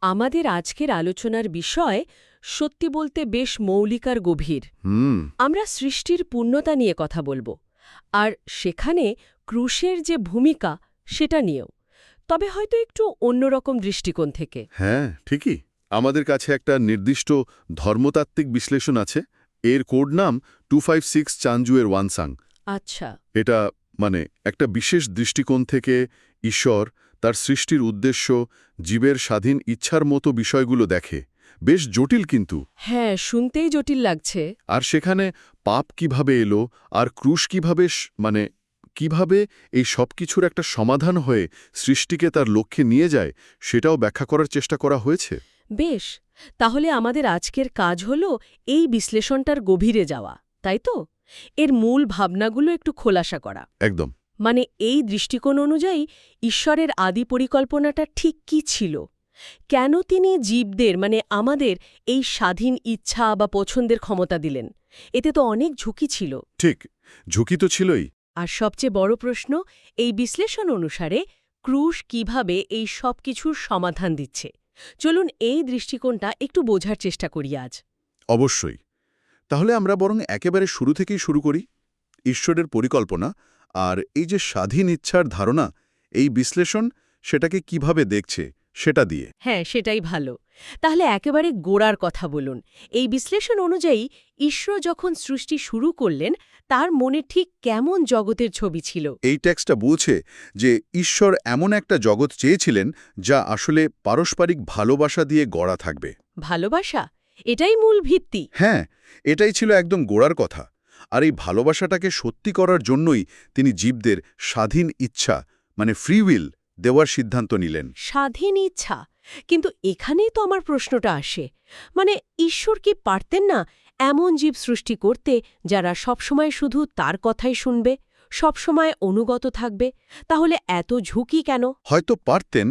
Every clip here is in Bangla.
আমাদের আজকের আলোচনার বিষয় সত্যি বলতে বেশ মৌলিক আর গভীর। হুম। আমরা সৃষ্টির পূর্ণতা নিয়ে কথা বলব আর সেখানে ক্রুশের যে ভূমিকা সেটা নিয়েও। তবে হয়তো একটু অন্যরকম দৃষ্টিকোণ থেকে। হ্যাঁ ঠিকই। আমাদের কাছে একটা নির্দিষ্ট ধর্মতাত্ত্বিক বিশ্লেষণ আছে। এর কোড নাম টু ফাইভ সিক্স চাঞ্জুয়ের ওয়ানসাং। আচ্ছা। এটা মানে একটা বিশেষ দৃষ্টিকোণ থেকে ঈশ্বর তার সৃষ্টির উদ্দেশ্য জীবের স্বাধীন ইচ্ছার মতো বিষয়গুলো দেখে। বেশ জটিল কিন্তু। হ্যাঁ শুনতেই জটিল লাগছে। আর সেখানে পাপ কীভাবে এলো আর ক্রুশ কীভাবে মানে কীভাবে এই সব কিছুর একটা সমাধান হয়ে সৃষ্টিকে তার লক্ষ্যে নিয়ে যায় সেটাও ব্যাখ্যা করার চেষ্টা করা হয়েছে। বেশ তাহলে আমাদের আজকের কাজ হল এই বিশ্লেষণটার গভীরে যাওয়া তাই তো? এর মূল ভাবনাগুলো একটু খোলাসা করা। একদম। মানে এই দৃষ্টিকোণ অনুযায়ী ঈশ্বরের আদি পরিকল্পনাটা ঠিক কি ছিল? কেন তিনি জীবদের মানে আমাদের এই স্বাধীন ইচ্ছা বা পছন্দের ক্ষমতা দিলেন? এতে তো অনেক ঝুঁকি ছিল। ঠিক ঝুঁকি তো ছিলই। আর সবচেয়ে বড় প্রশ্ন এই বিশ্লেষণ অনুসারে ক্রুশ কীভাবে এই সব কিছুর সমাধান দিচ্ছে? চলুন এই দৃষ্টিকোণটা একটু বোঝার চেষ্টা করি আজ। অবশ্যই। তাহলে আমরা বরং একেবারে শুরু থেকেই শুরু করি। ঈশ্বরের পরিকল্পনা আর এই যে স্বাধীন ইচ্ছার ধারণা এই বিশ্লেষণ সেটাকে কীভাবে দেখছে সেটা দিয়ে। হ্যাঁ সেটাই ভালো। তাহলে একেবারে গোড়ার কথা বলুন। এই বিশ্লেষণ অনুযায়ী ঈশ্বর যখন সৃষ্টি শুরু করলেন তার মনে ঠিক কেমন জগতের ছবি ছিল? এই টেক্সটটা বলছে যে ঈশ্বর এমন একটা জগৎ চেয়েছিলেন যা আসলে পারস্পরিক ভালোবাসা দিয়ে গড়া থাকবে। ভালোবাসা? এটাই মূল ভিত্তি। হ্যাঁ এটাই ছিল একদম গোড়ার কথা। আর এই ভালোবাসাটাকে সত্যি করার জন্যই তিনি জীবদের স্বাধীন ইচ্ছা মানে ফ্রি উইল দেওয়ার সিদ্ধান্ত নিলেন। স্বাধীন ইচ্ছা? কিন্তু এখানেই তো আমার প্রশ্নটা আসে। মানে ঈশ্বর কি পারতেন না এমন জীব সৃষ্টি করতে যারা সবসময় শুধু তার কথাই শুনবে সবসময় অনুগত থাকবে? তাহলে এত ঝুঁকি কেন? হয়তো পারতেন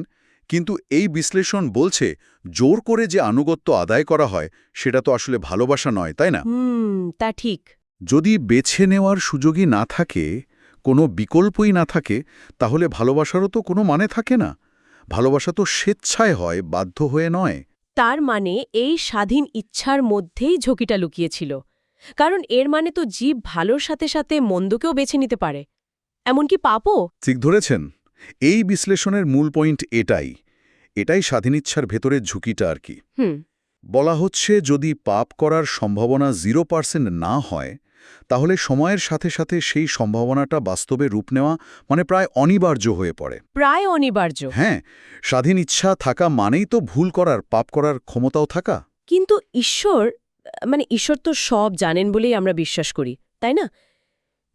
কিন্তু এই বিশ্লেষণ বলছে জোর করে যে আনুগত্য আদায় করা হয় সেটা তো আসলে ভালোবাসা নয় তাই না? হুম তা ঠিক। যদি বেছে নেওয়ার সুযোগই না থাকে কোনো বিকল্পই না থাকে তাহলে ভালোবাসারও তো কোনো মানে থাকে না। ভালোবাসা তো স্বেচ্ছায় হয় বাধ্য হয়ে নয়। তার মানে এই স্বাধীন ইচ্ছার মধ্যেই ঝুঁকিটা লুকিয়েছিল। কারণ এর মানে তো জীব ভালোর সাথে সাথে মন্দকেও বেছে নিতে পারে। এমনকি পাপও। ঠিক ধরেছেন। এই বিশ্লেষণের মূল পয়েন্ট এটাই। এটাই স্বাধীন ইচ্ছার ভেতরের ঝুঁকিটা আর কি। হুম। বলা হচ্ছে যদি পাপ করার সম্ভাবনা জিরো পার্সেন্ট না হয় তাহলে সময়ের সাথে সাথে সেই সম্ভাবনাটা বাস্তবে রূপ নেওয়া মানে প্রায় অনিবার্য হয়ে পড়ে। প্রায় অনিবার্য। হ্যাঁ স্বাধীন ইচ্ছা থাকা মানেই তো ভুল করার পাপ করার ক্ষমতাও থাকা। কিন্তু ঈশ্বর মানে ঈশ্বর তো সব জানেন বলেই আমরা বিশ্বাস করি তাই না?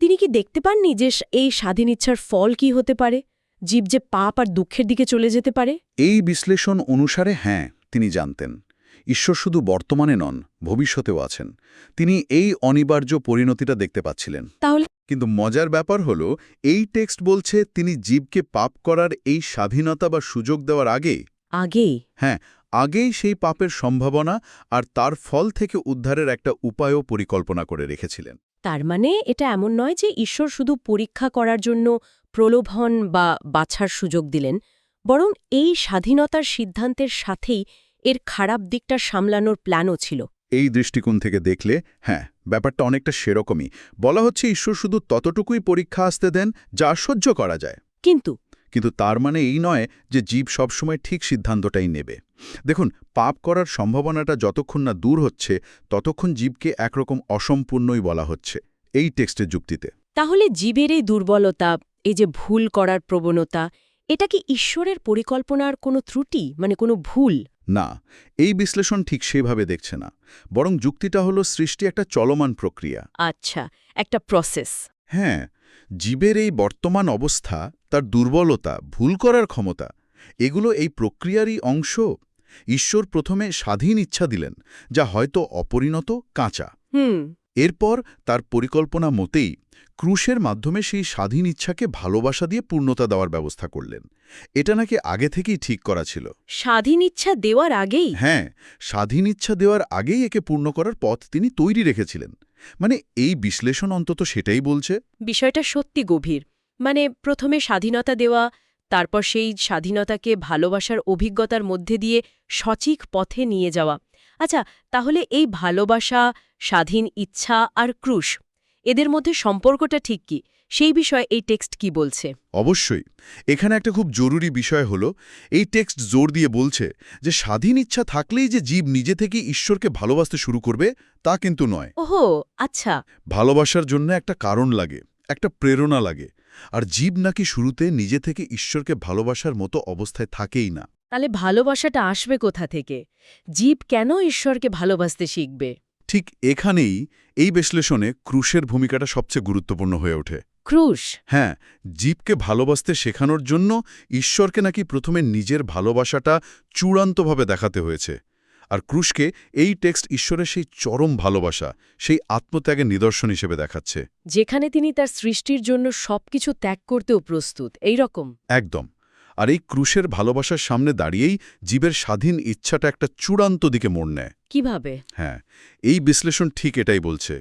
তিনি কি দেখতে পাননি যে এই স্বাধীন ইচ্ছার ফল কি হতে পারে? জীব যে পাপ আর দুঃখের দিকে চলে যেতে পারে? এই বিশ্লেষণ অনুসারে হ্যাঁ তিনি জানতেন। ঈশ্বর শুধু বর্তমানে নন ভবিষ্যতেও আছেন। তিনি এই অনিবার্য পরিণতিটা দেখতে পাচ্ছিলেন। তাহলে? কিন্তু মজার ব্যাপার হল এই টেক্সট বলছে তিনি জীবকে পাপ করার এই স্বাধীনতা বা সুযোগ দেওয়ার আগে আগেই? হ্যাঁ আগেই সেই পাপের সম্ভাবনা আর তার ফল থেকে উদ্ধারের একটা উপায়ও পরিকল্পনা করে রেখেছিলেন। তার মানে এটা এমন নয় যে ঈশ্বর শুধু পরীক্ষা করার জন্য প্রলোভন বা বাছার সুযোগ দিলেন বরং এই স্বাধীনতার সিদ্ধান্তের সাথেই এর খারাপ দিকটা সামলানোর প্ল্যানও ছিল। এই দৃষ্টিকোণ থেকে দেখলে হ্যাঁ ব্যাপারটা অনেকটা সেরকমই। বলা হচ্ছে ঈশ্বর শুধু ততটুকুই পরীক্ষা আসতে দেন যা সহ্য করা যায়। কিন্তু কিন্তু তার মানে এই নয় যে জীব সবসময় ঠিক সিদ্ধান্তটাই নেবে। দেখুন পাপ করার সম্ভাবনাটা যতক্ষণ না দূর হচ্ছে ততক্ষণ জীবকে একরকম অসম্পূর্ণই বলা হচ্ছে এই টেক্সটের যুক্তিতে। তাহলে জীবের এই দুর্বলতা এই যে ভুল করার প্রবণতা এটা কি ঈশ্বরের পরিকল্পনার কোনো ত্রুটি মানে কোনো ভুল? না এই বিশ্লেষণ ঠিক সেভাবে দেখছে না। বরং যুক্তিটা হলো সৃষ্টি একটা চলমান প্রক্রিয়া। আচ্ছা একটা প্রসেস হ্যাঁ জীবের এই বর্তমান অবস্থা তার দুর্বলতা ভুল করার ক্ষমতা এগুলো এই প্রক্রিয়ারই অংশ? ঈশ্বর প্রথমে স্বাধীন ইচ্ছা দিলেন যা হয়তো অপরিণত কাঁচা। হুম। এরপর তার পরিকল্পনা মতেই ক্রুশের মাধ্যমে সেই স্বাধীন ইচ্ছাকে ভালোবাসা দিয়ে পূর্ণতা দেওয়ার ব্যবস্থা করলেন। এটা নাকি আগে থেকেই ঠিক করা ছিল। স্বাধীন ইচ্ছা দেওয়ার আগেই? হ্যাঁ স্বাধীন ইচ্ছা দেওয়ার আগেই একে পূর্ণ করার পথ তিনি তৈরি রেখেছিলেন। মানে এই বিশ্লেষণ অন্তত সেটাই বলছে। বিষয়টা সত্যি গভীর। মানে প্রথমে স্বাধীনতা দেওয়া তারপর সেই স্বাধীনতাকে ভালোবাসার অভিজ্ঞতার মধ্যে দিয়ে সচিক পথে নিয়ে যাওয়া। আচ্ছা তাহলে এই ভালোবাসা স্বাধীন ইচ্ছা আর ক্রুশ এদের মধ্যে সম্পর্কটা ঠিক কি? সেই বিষয়ে এই টেক্সট কি বলছে? অবশ্যই। এখানে একটা খুব জরুরি বিষয় হলো এই টেক্সট জোর দিয়ে বলছে যে স্বাধীন ইচ্ছা থাকলেই যে জীব নিজে থেকে ঈশ্বরকে ভালোবাসতে শুরু করবে তা কিন্তু নয়। ওহো আচ্ছা। ভালোবাসার জন্য একটা কারণ লাগে একটা প্রেরণা লাগে আর জীব নাকি শুরুতে নিজে থেকে ঈশ্বরকে ভালোবাসার মতো অবস্থায় থাকেই না। তাহলে ভালোবাসাটা আসবে কোথা থেকে? জীব কেন ঈশ্বরকে ভালোবাসতে শিখবে? ঠিক এখানেই এই বিশ্লেষণে ক্রুশের ভূমিকাটা সবচেয়ে গুরুত্বপূর্ণ হয়ে ওঠে। ক্রুশ? হ্যাঁ জীবকে ভালোবাসতে শেখানোর জন্য ঈশ্বরকে নাকি প্রথমে নিজের ভালোবাসাটা চূড়ান্তভাবে দেখাতে হয়েছে। আর ক্রুশকে এই টেক্সট ঈশ্বরের সেই চরম ভালোবাসা সেই আত্মত্যাগের নিদর্শন হিসেবে দেখাচ্ছে। যেখানে তিনি তার সৃষ্টির জন্য সবকিছু ত্যাগ করতেও প্রস্তুত এই রকম একদম। আর এই ক্রুশের ভালোবাসার সামনে দাঁড়িয়েই জীবের স্বাধীন ইচ্ছাটা একটা চূড়ান্ত দিকে মোড় নেয়। কীভাবে? হ্যাঁ এই বিশ্লেষণ ঠিক এটাই বলছে।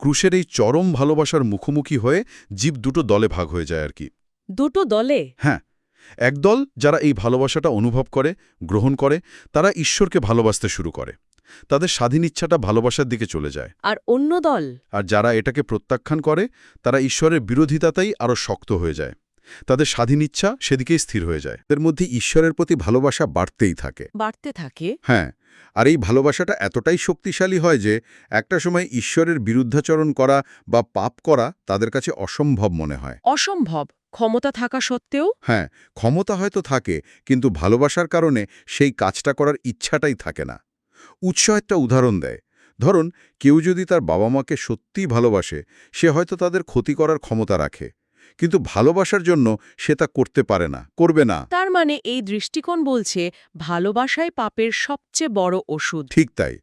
ক্রুশের এই চরম ভালোবাসার মুখোমুখি হয়ে জীব দুটো দলে ভাগ হয়ে যায় আর কি। দুটো দলে? হ্যাঁ একদল যারা এই ভালোবাসাটা অনুভব করে গ্রহণ করে তারা ঈশ্বরকে ভালোবাসতে শুরু করে। তাদের স্বাধীন ইচ্ছাটা ভালোবাসার দিকে চলে যায়। আর অন্য দল? আর যারা এটাকে প্রত্যাখ্যান করে তারা ঈশ্বরের বিরোধিতাতেই আরও শক্ত হয়ে যায়। তাদের স্বাধীন ইচ্ছা সেদিকেই স্থির হয়ে যায়। এর মধ্যে ঈশ্বরের প্রতি ভালোবাসা বাড়তেই থাকে। বাড়তে থাকে? হ্যাঁ আর এই ভালোবাসাটা এতটাই শক্তিশালী হয় যে একটা সময় ঈশ্বরের বিরুদ্ধাচরণ করা বা পাপ করা তাদের কাছে অসম্ভব মনে হয়। অসম্ভব? ক্ষমতা থাকা সত্ত্বেও? হ্যাঁ ক্ষমতা হয়তো থাকে কিন্তু ভালোবাসার কারণে সেই কাজটা করার ইচ্ছাটাই থাকে না। উৎস একটা উদাহরণ দেয়। ধরুন কেউ যদি তার বাবা মাকে সত্যিই ভালোবাসে সে হয়তো তাদের ক্ষতি করার ক্ষমতা রাখে। কিন্তু ভালোবাসার জন্য সে তা করতে পারে না করবে না। তার মানে এই দৃষ্টিকোণ বলছে ভালোবাসাই পাপের সবচেয়ে বড় ওষুধ। ঠিক তাই।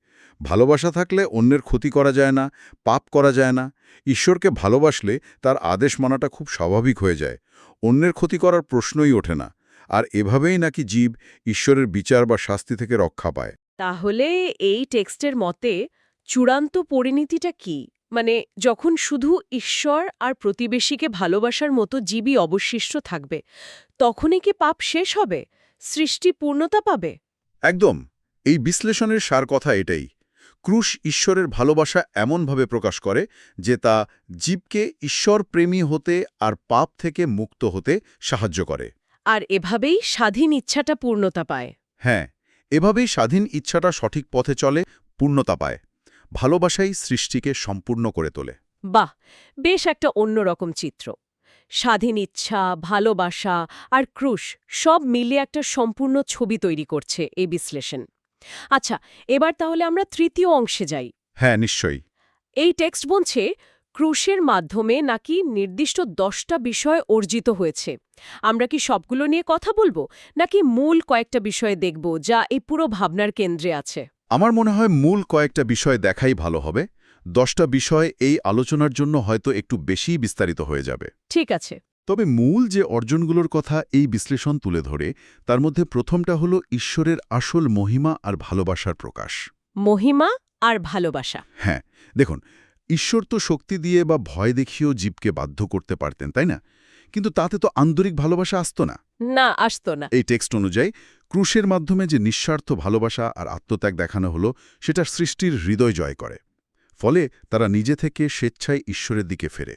ভালোবাসা থাকলে অন্যের ক্ষতি করা যায় না পাপ করা যায় না। ঈশ্বরকে ভালোবাসলে তার আদেশ মানাটা খুব স্বাভাবিক হয়ে যায়। অন্যের ক্ষতি করার প্রশ্নই ওঠে না। আর এভাবেই নাকি জীব ঈশ্বরের বিচার বা শাস্তি থেকে রক্ষা পায়। তাহলে এই টেক্সটের মতে চূড়ান্ত পরিণতিটা কি? মানে যখন শুধু ঈশ্বর আর প্রতিবেশীকে ভালোবাসার মতো জীবই অবশিষ্ট থাকবে তখনই কি পাপ শেষ হবে? সৃষ্টি পূর্ণতা পাবে? একদম। এই বিশ্লেষণের সার কথা এটাই। ক্রুশ ঈশ্বরের ভালোবাসা এমনভাবে প্রকাশ করে যে তা জীবকে ঈশ্বর প্রেমী হতে আর পাপ থেকে মুক্ত হতে সাহায্য করে। আর এভাবেই স্বাধীন ইচ্ছাটা পূর্ণতা পায়। হ্যাঁ এভাবেই স্বাধীন ইচ্ছাটা সঠিক পথে চলে পূর্ণতা পায়। ভালোবাসাই সৃষ্টিকে সম্পূর্ণ করে তোলে। বাহ বেশ একটা অন্যরকম চিত্র। স্বাধীন ইচ্ছা ভালোবাসা আর ক্রুশ সব মিলে একটা সম্পূর্ণ ছবি তৈরি করছে এই বিশ্লেষণ। আচ্ছা এবার তাহলে আমরা তৃতীয় অংশে যাই। হ্যাঁ নিশ্চয়ই। এই টেক্সট বলছে ক্রুশের মাধ্যমে নাকি নির্দিষ্ট দশটা বিষয় অর্জিত হয়েছে। আমরা কি সবগুলো নিয়ে কথা বলব? নাকি মূল কয়েকটা বিষয় দেখব যা এই পুরো ভাবনার কেন্দ্রে আছে? আমার মনে হয় মূল কয়েকটা বিষয় দেখাই ভালো হবে। দশটা বিষয় এই আলোচনার জন্য হয়তো একটু বেশিই বিস্তারিত হয়ে যাবে। ঠিক আছে। তবে মূল যে অর্জনগুলোর কথা এই বিশ্লেষণ তুলে ধরে তার মধ্যে প্রথমটা হলো ঈশ্বরের আসল মহিমা আর ভালোবাসার প্রকাশ। মহিমা আর ভালোবাসা। হ্যাঁ দেখুন ঈশ্বর তো শক্তি দিয়ে বা ভয় দেখিয়েও জীবকে বাধ্য করতে পারতেন তাই না? কিন্তু তাতে তো আন্তরিক ভালোবাসা আসত না। না আসতো না। এই টেক্সট অনুযায়ী ক্রুশের মাধ্যমে যে নিঃস্বার্থ ভালোবাসা আর আত্মত্যাগ দেখানো হলো সেটা সৃষ্টির হৃদয় জয় করে। ফলে তারা নিজে থেকে স্বেচ্ছায় ঈশ্বরের দিকে ফেরে।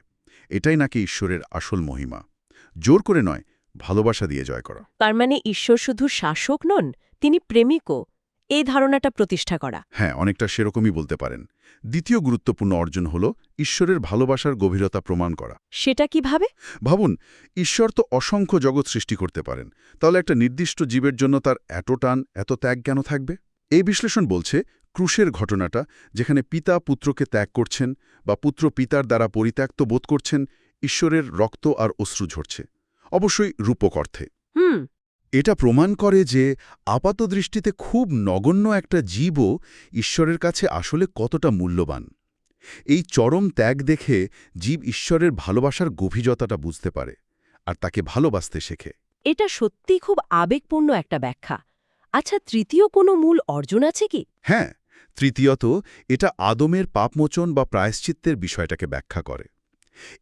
এটাই নাকি ঈশ্বরের আসল মহিমা। জোর করে নয় ভালোবাসা দিয়ে জয় করা। তার মানে ঈশ্বর শুধু শাসক নন তিনি প্রেমিকও। এই ধারণাটা প্রতিষ্ঠা করা। হ্যাঁ অনেকটা সেরকমই বলতে পারেন। দ্বিতীয় গুরুত্বপূর্ণ অর্জন হল ঈশ্বরের ভালোবাসার গভীরতা প্রমাণ করা। সেটা কীভাবে? ভাবুন ঈশ্বর তো অসংখ্য জগৎ সৃষ্টি করতে পারেন। তাহলে একটা নির্দিষ্ট জীবের জন্য তার এত টান এত ত্যাগ কেন থাকবে? এই বিশ্লেষণ বলছে ক্রুশের ঘটনাটা যেখানে পিতা পুত্রকে ত্যাগ করছেন বা পুত্র পিতার দ্বারা পরিত্যক্ত বোধ করছেন ঈশ্বরের রক্ত আর অশ্রু ঝরছে। অবশ্যই রূপক অর্থে। এটা প্রমাণ করে যে আপাতদৃষ্টিতে খুব নগণ্য একটা জীবও ঈশ্বরের কাছে আসলে কতটা মূল্যবান। এই চরম ত্যাগ দেখে জীব ঈশ্বরের ভালোবাসার গভীরতাটা বুঝতে পারে আর তাকে ভালোবাসতে শেখে। এটা সত্যিই খুব আবেগপূর্ণ একটা ব্যাখ্যা। আচ্ছা তৃতীয় কোনো মূল অর্জন আছে কি? হ্যাঁ তৃতীয়ত এটা আদমের পাপমোচন বা প্রায়শ্চিত্তের বিষয়টাকে ব্যাখ্যা করে।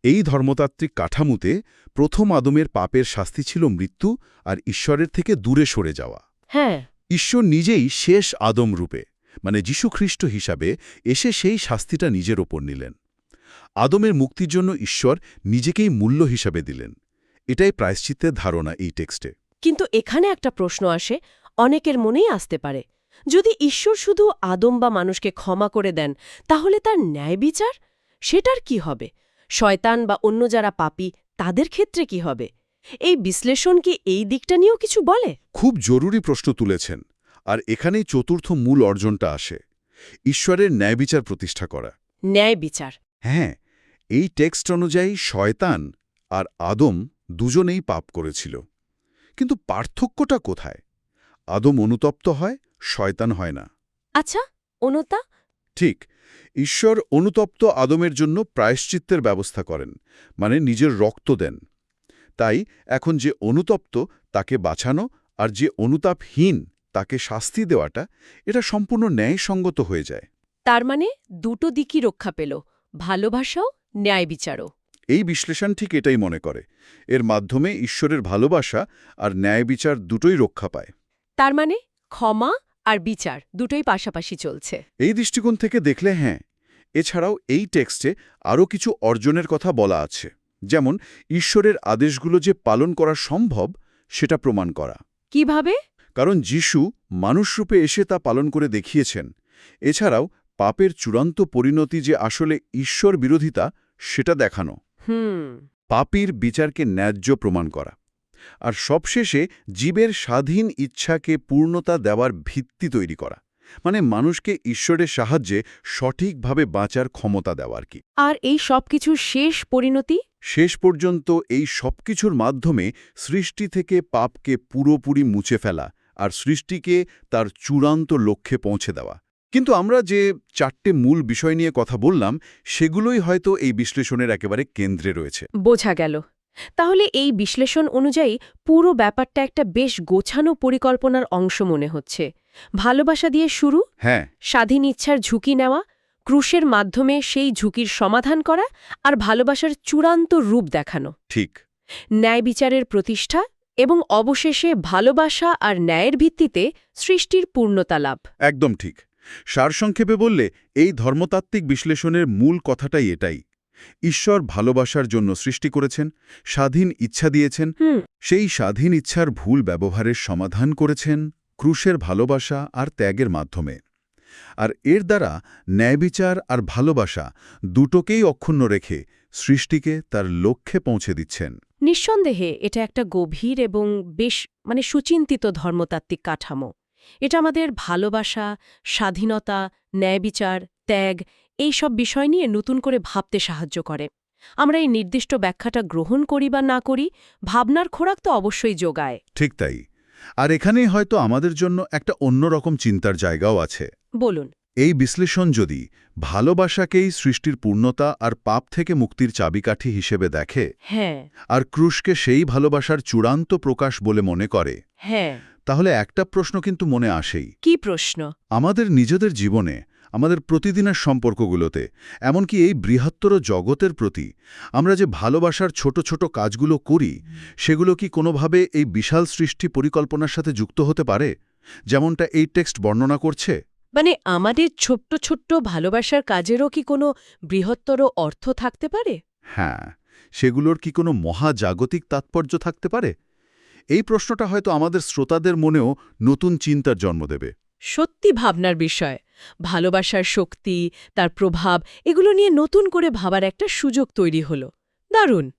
এই ধর্মতাত্ত্বিক কাঠামোতে প্রথম আদমের পাপের শাস্তি ছিল মৃত্যু আর ঈশ্বরের থেকে দূরে সরে যাওয়া। হ্যাঁ। ঈশ্বর নিজেই শেষ আদম রূপে মানে যীশুখ্রিস্ট হিসাবে এসে সেই শাস্তিটা নিজের ওপর নিলেন। আদমের মুক্তির জন্য ঈশ্বর নিজেকেই মূল্য হিসাবে দিলেন। এটাই প্রায়শ্চিত্তের ধারণা এই টেক্সটে। কিন্তু এখানে একটা প্রশ্ন আসে অনেকের মনেই আসতে পারে। যদি ঈশ্বর শুধু আদম বা মানুষকে ক্ষমা করে দেন তাহলে তার ন্যায় বিচার সেটার কি হবে? শয়তান বা অন্য যারা পাপী তাদের ক্ষেত্রে কি হবে? এই বিশ্লেষণ কি এই দিকটা নিয়েও কিছু বলে? খুব জরুরি প্রশ্ন তুলেছেন আর এখানেই চতুর্থ মূল অর্জনটা আসে ঈশ্বরের ন্যায়বিচার প্রতিষ্ঠা করা। ন্যায় বিচার। হ্যাঁ এই টেক্সট অনুযায়ী শয়তান আর আদম দুজনেই পাপ করেছিল। কিন্তু পার্থক্যটা কোথায়? আদম অনুতপ্ত হয় শয়তান হয় না। আচ্ছা অনুতা? ঠিক ঈশ্বর অনুতপ্ত আদমের জন্য প্রায়শ্চিত্তের ব্যবস্থা করেন মানে নিজের রক্ত দেন। তাই এখন যে অনুতপ্ত তাকে বাঁচানো আর যে অনুতাপহীন তাকে শাস্তি দেওয়াটা এটা সম্পূর্ণ ন্যায়সঙ্গত হয়ে যায়। তার মানে দুটো দিকই রক্ষা পেল ভালোবাসাও ন্যায় বিচারও। এই বিশ্লেষণ ঠিক এটাই মনে করে। এর মাধ্যমে ঈশ্বরের ভালোবাসা আর ন্যায় বিচার দুটোই রক্ষা পায়। তার মানে ক্ষমা আর বিচার দুটোই পাশাপাশি চলছে। এই দৃষ্টিকোণ থেকে দেখলে হ্যাঁ এছাড়াও এই টেক্সটে আরও কিছু অর্জনের কথা বলা আছে। যেমন ঈশ্বরের আদেশগুলো যে পালন করা সম্ভব সেটা প্রমাণ করা। কীভাবে? কারণ যিশু মানুষরূপে এসে তা পালন করে দেখিয়েছেন। এছাড়াও পাপের চূড়ান্ত পরিণতি যে আসলে ঈশ্বর বিরোধিতা সেটা দেখানো। হুম। পাপীর বিচারকে ন্যায্য প্রমাণ করা। আর সবশেষে জীবের স্বাধীন ইচ্ছাকে পূর্ণতা দেওয়ার ভিত্তি তৈরি করা। মানে মানুষকে ঈশ্বরের সাহায্যে সঠিকভাবে বাঁচার ক্ষমতা দেওয়ার কি। আর এই সবকিছুর শেষ পরিণতি? শেষ পর্যন্ত এই সবকিছুর মাধ্যমে সৃষ্টি থেকে পাপকে পুরোপুরি মুছে ফেলা আর সৃষ্টিকে তার চূড়ান্ত লক্ষ্যে পৌঁছে দেওয়া। কিন্তু আমরা যে চারটে মূল বিষয় নিয়ে কথা বললাম সেগুলোই হয়তো এই বিশ্লেষণের একেবারে কেন্দ্রে রয়েছে। বোঝা গেল। তাহলে এই বিশ্লেষণ অনুযায়ী পুরো ব্যাপারটা একটা বেশ গোছানো পরিকল্পনার অংশ মনে হচ্ছে। ভালোবাসা দিয়ে শুরু হ্যাঁ। স্বাধীন ইচ্ছার ঝুঁকি নেওয়া ক্রুশের মাধ্যমে সেই ঝুঁকির সমাধান করা আর ভালোবাসার চূড়ান্ত রূপ দেখানো। ঠিক। ন্যায় বিচারের প্রতিষ্ঠা এবং অবশেষে ভালোবাসা আর ন্যায়ের ভিত্তিতে সৃষ্টির পূর্ণতা লাভ। একদম ঠিক। সারসংক্ষেপে বললে এই ধর্মতাত্ত্বিক বিশ্লেষণের মূল কথাটাই এটাই। ঈশ্বর ভালোবাসার জন্য সৃষ্টি করেছেন স্বাধীন ইচ্ছা দিয়েছেন সেই স্বাধীন ইচ্ছার ভুল ব্যবহারের সমাধান করেছেন ক্রুশের ভালোবাসা আর ত্যাগের মাধ্যমে। আর এর দ্বারা ন্যায়বিচার আর ভালোবাসা দুটোকেই অক্ষুণ্ণ রেখে সৃষ্টিকে তার লক্ষ্যে পৌঁছে দিচ্ছেন। নিঃসন্দেহে এটা একটা গভীর এবং বেশ মানে সুচিন্তিত ধর্মতাত্ত্বিক কাঠামো। এটা আমাদের ভালোবাসা স্বাধীনতা ন্যায়বিচার ত্যাগ এই সব বিষয় নিয়ে নতুন করে ভাবতে সাহায্য করে। আমরা এই নির্দিষ্ট ব্যাখ্যাটা গ্রহণ করি বা না করি ভাবনার খোরাক তো অবশ্যই যোগায়। ঠিক তাই। আর এখানেই হয়তো আমাদের জন্য একটা অন্যরকম চিন্তার জায়গাও আছে। বলুন। এই বিশ্লেষণ যদি ভালোবাসাকেই সৃষ্টির পূর্ণতা আর পাপ থেকে মুক্তির চাবিকাঠি হিসেবে দেখে হ্যাঁ। আর ক্রুশকে সেই ভালোবাসার চূড়ান্ত প্রকাশ বলে মনে করে হ্যাঁ। তাহলে একটা প্রশ্ন কিন্তু মনে আসেই। কি প্রশ্ন? আমাদের নিজেদের জীবনে আমাদের প্রতিদিনের সম্পর্কগুলোতে এমনকি এই বৃহত্তর জগতের প্রতি আমরা যে ভালোবাসার ছোট ছোট কাজগুলো করি সেগুলো কি কোনোভাবে এই বিশাল সৃষ্টি পরিকল্পনার সাথে যুক্ত হতে পারে? যেমনটা এই টেক্সট বর্ণনা করছে? মানে আমাদের ছোট্ট ছোট্ট ভালোবাসার কাজেরও কি কোনো বৃহত্তর অর্থ থাকতে পারে? হ্যাঁ সেগুলোর কি কোনো মহাজাগতিক তাৎপর্য থাকতে পারে? এই প্রশ্নটা হয়তো আমাদের শ্রোতাদের মনেও নতুন চিন্তার জন্ম দেবে। সত্যি ভাবনার বিষয়। ভালোবাসার শক্তি তার প্রভাব এগুলো নিয়ে নতুন করে ভাবার একটা সুযোগ তৈরি হলো। দারুণ!